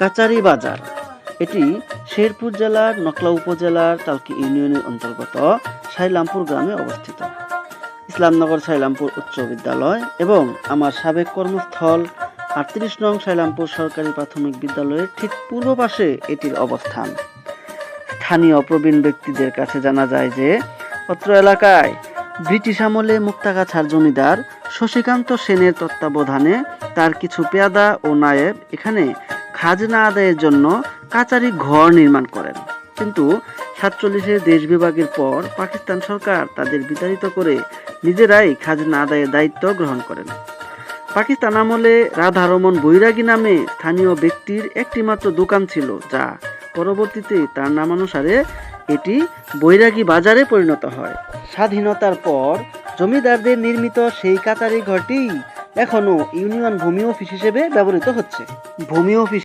কাচারি বাজার। এটি শেরপুর জেলার নকলা উপজেলার তালকি ইউনিয়নের অন্তর্গত সাইলামপুর গ্রামে অবস্থিত। ইসলামনগর সাইলামপুর উচ্চ বিদ্যালয় এবং আমার সাবেক কর্মস্থল আটত্রিশ নং সাইলামপুর সরকারি প্রাথমিক বিদ্যালয়ের ঠিক পূর্ব পাশে এটির অবস্থান। স্থানীয় প্রবীণ ব্যক্তিদের কাছে জানা যায় যে, অত্র এলাকায় ব্রিটিশ আমলে মুক্তাগাছার জমিদার শশীকান্ত সেনের তত্ত্বাবধানে তার কিছু পেয়াদা ও নায়েব এখানে খাজনা আদায়ের জন্য কাচারি ঘর নির্মাণ করেন। কিন্তু সাতচল্লিশের দেশ বিভাগের পর পাকিস্তান সরকার তাদের বিতাড়িত করে নিজেরাই খাজনা আদায়ের দায়িত্ব গ্রহণ করেন। পাকিস্তান আমলে রাধারমন বৈরাগী নামে স্থানীয় ব্যক্তির একটিমাত্র দোকান ছিল, যা পরবর্তীতে তার নামানুসারে এটি বৈরাগী বাজারে পরিণত হয়। স্বাধীনতার পর জমিদারদের নির্মিত সেই কাতারি ঘরটি এখনও ইউনিয়ন ভূমি অফিস হিসেবে ব্যবহৃত হচ্ছে। ভূমি অফিস